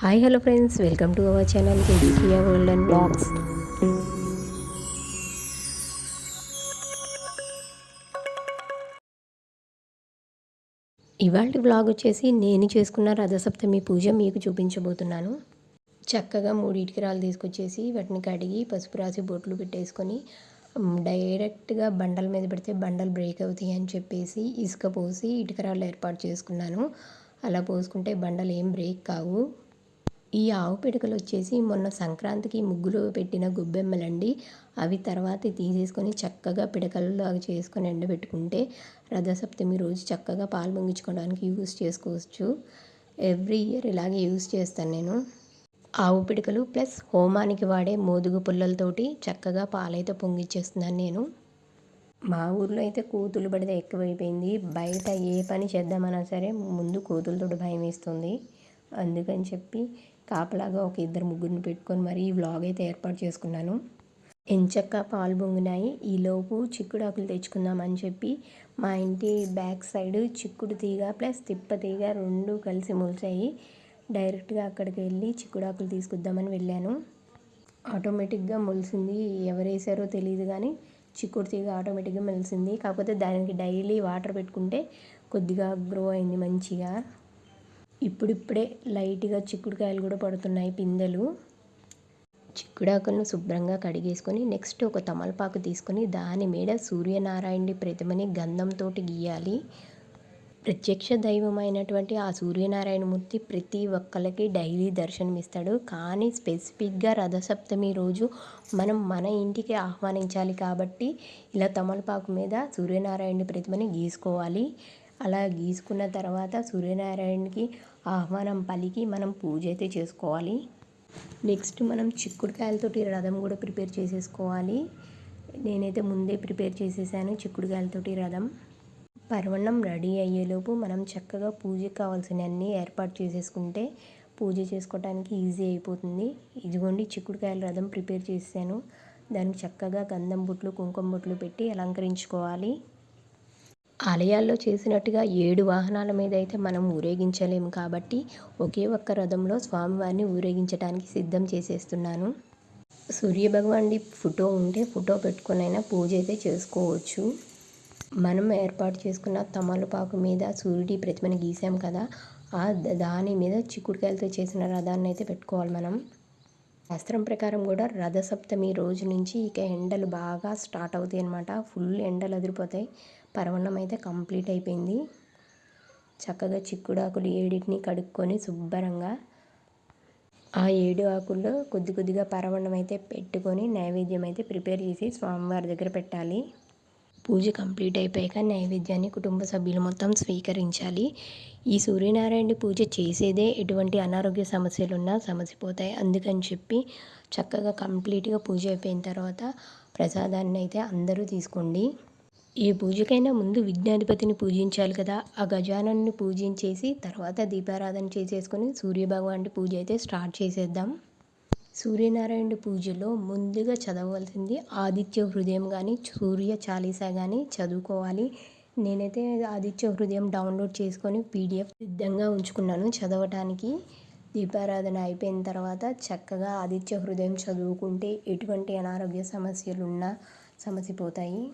Hi hello friends. Welcome to our channel కేజీకియా world and blogs ఇవాళ blog వచ్చేసి నేను చేసుకున్న రథసప్తమి పూజ మీకు చూపించబోతున్నాను. చక్కగా మూడు ఇటుకరాలు తీసుకొచ్చేసి వాటిని కడిగి పసుపు రాసి బొట్లు పెట్టేసుకొని డైరెక్ట్గా బండల మీద పెడితే బండలు బ్రేక్ అవుతాయి అని చెప్పేసి ఇసుక పోసి ఇటుకరాలు ఏర్పాటు చేసుకున్నాను. అలా పోసుకుంటే బండలు ఏం బ్రేక్ కావు. ఈ ఆవు పిడకలు వచ్చేసి మొన్న సంక్రాంతికి ముగ్గులు పెట్టిన గొబ్బెమ్మలండి. అవి తర్వాత తీసేసుకొని చక్కగా పిడకల్లాగా చేసుకొని ఎండబెట్టుకుంటే రథసప్తమి రోజు చక్కగా పాలు పొంగించుకోవడానికి యూస్ చేసుకోవచ్చు. ఎవ్రీ ఇయర్ ఇలాగే యూస్ చేస్తాను నేను. ఆవు పిడకలు ప్లస్ హోమానికి వాడే మోదుగు పుల్లలతోటి చక్కగా పాలైతే పొంగిచ్చేస్తున్నాను నేను. మా ఊర్లో అయితే కూతులు పడితే ఎక్కువైపోయింది. బయట ఏ పని చేద్దామన్నా సరే ముందు కూతులతో భయం వేస్తుంది. అందుకని చెప్పి కాపలాగా ఒక ఇద్దరు ముగ్గురిని పెట్టుకొని మరీ ఈ వ్లాగ్ అయితే ఏర్పాటు చేసుకున్నాను. ఎంచక్క పాలు పొంగినాయి ఈలోపు చిక్కుడాకులు తెచ్చుకుందామని చెప్పి మా ఇంటి బ్యాక్ సైడ్ చిక్కుడు తీగ ప్లస్ తిప్ప తీగ రెండు కలిసి మొలిచాయి. డైరెక్ట్గా అక్కడికి వెళ్ళి చిక్కుడాకులు తీసుకుద్దామని వెళ్ళాను. ఆటోమేటిక్గా మొలిసింది ఎవరు తెలియదు కానీ చిక్కుడు తీగ ఆటోమేటిక్గా మెలిసింది. కాకపోతే దానికి డైలీ వాటర్ పెట్టుకుంటే కొద్దిగా గ్రో అయింది మంచిగా. ఇప్పుడిప్పుడే లైట్గా చిక్కుడుకాయలు కూడా పడుతున్నాయి పిందెలు. చిక్కుడాకులను శుభ్రంగా కడిగేసుకొని నెక్స్ట్ ఒక తమలపాకు తీసుకొని దాని మీద సూర్యనారాయణుడి ప్రతిమని గంధంతో గీయాలి. ప్రత్యక్ష దైవం అయినటువంటి ఆ సూర్యనారాయణమూర్తి ప్రతి ఒక్కరికి డైలీ దర్శనమిస్తాడు. కానీ స్పెసిఫిక్గా రథసప్తమి రోజు మనం మన ఇంటికి ఆహ్వానించాలి కాబట్టి ఇలా తమలపాకు మీద సూర్యనారాయణుడి ప్రతిమని గీసుకోవాలి. అలా గీసుకున్న తర్వాత సూర్యనారాయణకి ఆహ్వానం పలికి మనం పూజ అయితే చేసుకోవాలి. నెక్స్ట్ మనం చిక్కుడుకాయలతోటి రథం కూడా ప్రిపేర్ చేసేసుకోవాలి. నేనైతే ముందే ప్రిపేర్ చేసేసాను చిక్కుడుకాయలతోటి రథం. పర్వణం రెడీ అయ్యేలోపు మనం చక్కగా పూజకి కావాల్సినవన్నీ ఏర్పాటు చేసేసుకుంటే పూజ చేసుకోవడానికి ఈజీ అయిపోతుంది. ఇదిగోండి చిక్కుడుకాయల రథం ప్రిపేర్ చేశాను దానికి చక్కగా గంధం బొట్లు కుంకుమ బొట్లు పెట్టి అలంకరించుకోవాలి. ఆలయాల్లో చేసినట్టుగా ఏడు వాహనాల మీద అయితే మనం ఊరేగించలేము కాబట్టి ఒకే ఒక్క రథంలో స్వామివారిని ఊరేగించడానికి సిద్ధం చేసేస్తున్నాను. సూర్యభగవానుడి ఫోటో ఉంటే ఫోటో పెట్టుకునైనా పూజ అయితే చేసుకోవచ్చు. మనం ఏర్పాటు చేసుకున్న తమలపాకు మీద సూర్యుడి ప్రతిమని గీసాం కదా ఆ దాని మీద చిక్కుడుకాయలతో చేసిన రథాన్ని అయితే పెట్టుకోవాలి మనం. శాస్త్రం ప్రకారం కూడా రథసప్తమి రోజు నుంచి ఇక ఎండలు బాగా స్టార్ట్ అవుతాయి అనమాట ఫుల్ ఎండలు అదిరిపోతాయి. పరవన్నం అయితే కంప్లీట్ అయిపోయింది. చక్కగా చిక్కుడాకులు ఏడింటిని కడుక్కొని శుభ్రంగా ఆ ఏడు ఆకుల్లో కొద్ది కొద్దిగా పరవన్నం అయితే పెట్టుకొని నైవేద్యం అయితే ప్రిపేర్ చేసి స్వామివారి దగ్గర పెట్టాలి. పూజ కంప్లీట్ అయిపోయాక నైవేద్యాన్ని కుటుంబ సభ్యులు మొత్తం స్వీకరించాలి. ఈ సూర్యనారాయణ పూజ చేసేదే ఎటువంటి అనారోగ్య సమస్యలున్నా సమసిపోతాయి. అందుకని చెప్పి చక్కగా కంప్లీట్గా పూజ అయిపోయిన తర్వాత ప్రసాదాన్ని అయితే అందరూ తీసుకోండి. ఏ పూజకైనా ముందు విఘ్నాధిపతిని పూజించాలి కదా. ఆ గజానన్ని పూజించేసి తర్వాత దీపారాధన చేసేసుకొని సూర్యభగవానుడి పూజ అయితే స్టార్ట్ చేసేద్దాం. సూర్యనారాయణుడి పూజలో ముందుగా చదవవలసింది ఆదిత్య హృదయం కానీ సూర్య చాలీసా కానీ చదువుకోవాలి. నేనైతే ఆదిత్య హృదయం డౌన్లోడ్ చేసుకొని పీడిఎఫ్ సిద్ధంగా ఉంచుకున్నాను చదవటానికి. దీపారాధన అయిపోయిన తర్వాత చక్కగా ఆదిత్య హృదయం చదువుకుంటే ఎటువంటి అనారోగ్య సమస్యలున్నా సమసిపోతాయి.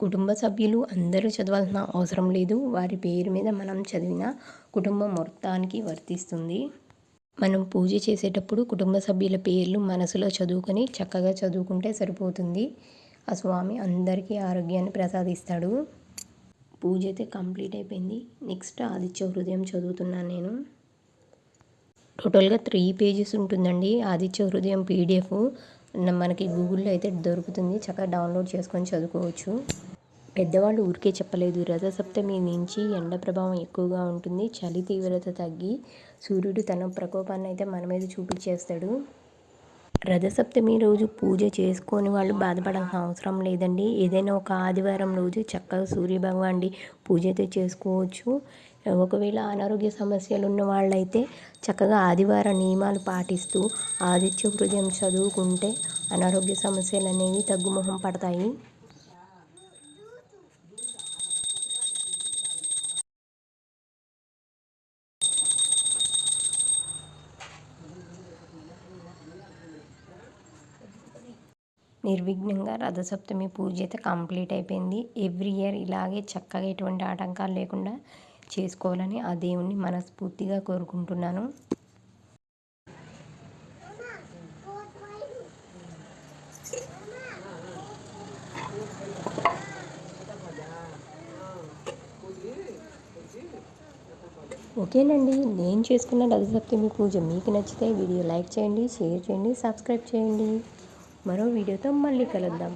కుటుంబ సభ్యులు అందరూ చదవాల్సిన అవసరం లేదు. వారి పేరు మీద మనం చదివిన కుటుంబం మొత్తానికి వర్తిస్తుంది. మనం పూజ చేసేటప్పుడు కుటుంబ సభ్యుల పేర్లు మనసులో చదువుకొని చక్కగా చదువుకుంటే సరిపోతుంది. ఆ స్వామి అందరికీ ఆరోగ్యాన్ని ప్రసాదిస్తాడు. పూజ అయితే కంప్లీట్ అయిపోయింది. నెక్స్ట్ ఆదిత్య హృదయం చదువుతున్నాను నేను. టోటల్గా త్రీ పేజెస్ ఉంటుందండి. ఆదిత్య హృదయం పీడిఎఫ్. మనకి గూగుల్లో అయితే దొరుకుతుంది. చక్కగా డౌన్లోడ్ చేసుకొని చదువుకోవచ్చు. పెద్దవాళ్ళు ఊరికే చెప్పలేదు. రథసప్తమి నుంచి ఎండ ప్రభావం ఎక్కువగా ఉంటుంది. చలి తీవ్రత తగ్గి సూర్యుడు తన ప్రకోపాన్ని అయితే మన మీద చూపించేస్తాడు. రథసప్తమి రోజు పూజ చేసుకొని వాళ్ళు బాధపడాల్సిన అవసరం లేదండి. ఏదైనా ఒక ఆదివారం రోజు చక్కగా సూర్యభగవానుడి పూజ అయితే చేసుకోవచ్చు. ఒకవేళ అనారోగ్య సమస్యలు ఉన్న వాళ్ళైతే చక్కగా ఆదివార నియమాలు పాటిస్తూ ఆదిత్య హృదయం చదువుకుంటే అనారోగ్య సమస్యలు అనేవి తగ్గుముఖం పడతాయి. నిర్విఘ్నంగా రథసప్తమి పూజ అయితే కంప్లీట్ అయిపోయింది. ఎవ్రీ ఇయర్ ఇలాగే చక్కగా ఎటువంటి ఆటంకాలు లేకుండా చేసుకోవాలని ఆ దేవుణ్ణి మనస్ఫూర్తిగా కోరుకుంటున్నాను. ఓకేనండి నేను చేసుకున్న రథసప్తమి పూజ మీకు నచ్చితే వీడియో లైక్ చేయండి షేర్ చేయండి సబ్స్క్రైబ్ చేయండి. మరో వీడియోతో మళ్ళీ కలుద్దాం.